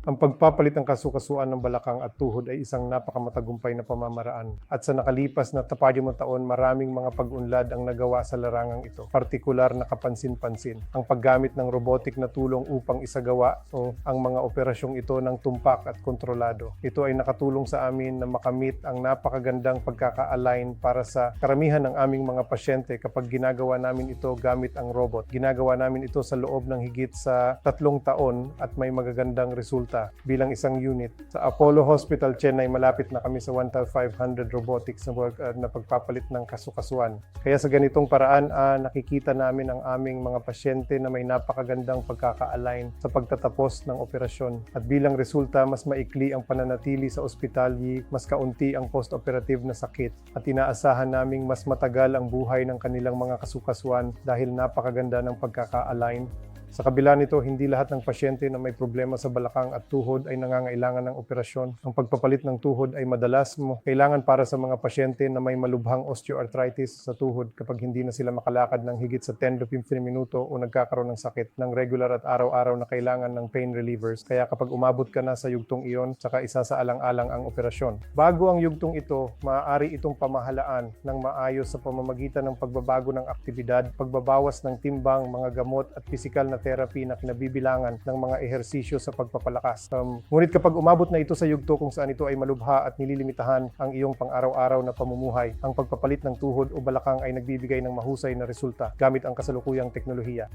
Ang pagpapalit ng kasukasuan ng balakang at tuhod ay isang napakamatagumpay na pamamaraan. At sa nakalipas na tapadyo mo taon, maraming mga pag-unlad ang nagawa sa larangang ito. Partikular na kapansin-pansin. Ang paggamit ng robotic na tulong upang isagawa o ang mga operasyong ito ng tumpak at kontrolado. Ito ay nakatulong sa amin na makamit ang napakagandang pagkaka-align para sa karamihan ng aming mga pasyente kapag ginagawa namin ito gamit ang robot. Ginagawa namin ito sa loob ng higit sa tatlong taon at may magagandang resulta bilang isang unit. Sa Apollo Hospital Chennai, malapit na kami sa 1,500 robotics na, uh, na pagpapalit ng kasukasuan. Kaya sa ganitong paraan, ah, nakikita namin ang aming mga pasyente na may napakagandang pagkaka-align sa pagtatapos ng operasyon. At bilang resulta, mas maikli ang pananatili sa ospitalye, mas kaunti ang post-operative na sakit. At inaasahan naming mas matagal ang buhay ng kanilang mga kasukasuan dahil napakaganda ng pagkaka-align sa kabila nito, hindi lahat ng pasyente na may problema sa balakang at tuhod ay nangangailangan ng operasyon. Ang pagpapalit ng tuhod ay madalas mo kailangan para sa mga pasyente na may malubhang osteoarthritis sa tuhod kapag hindi na sila makalakad ng higit sa 10 to 15 minuto o nagkakaroon ng sakit ng regular at araw-araw na kailangan ng pain relievers. Kaya kapag umabot ka na sa yugtong iyon, saka isa sa alang-alang ang operasyon. Bago ang yugtong ito, maaari itong pamahalaan ng maayos sa pamamagitan ng pagbabago ng aktibidad, pagbabawas ng timbang, mga gamot at pisikal na therapy na kinabibilangan ng mga ehersisyo sa pagpapalakas. Um, ngunit kapag umabot na ito sa yugto kung saan ito ay malubha at nililimitahan ang iyong pang-araw-araw na pamumuhay, ang pagpapalit ng tuhod o balakang ay nagbibigay ng mahusay na resulta gamit ang kasalukuyang teknolohiya.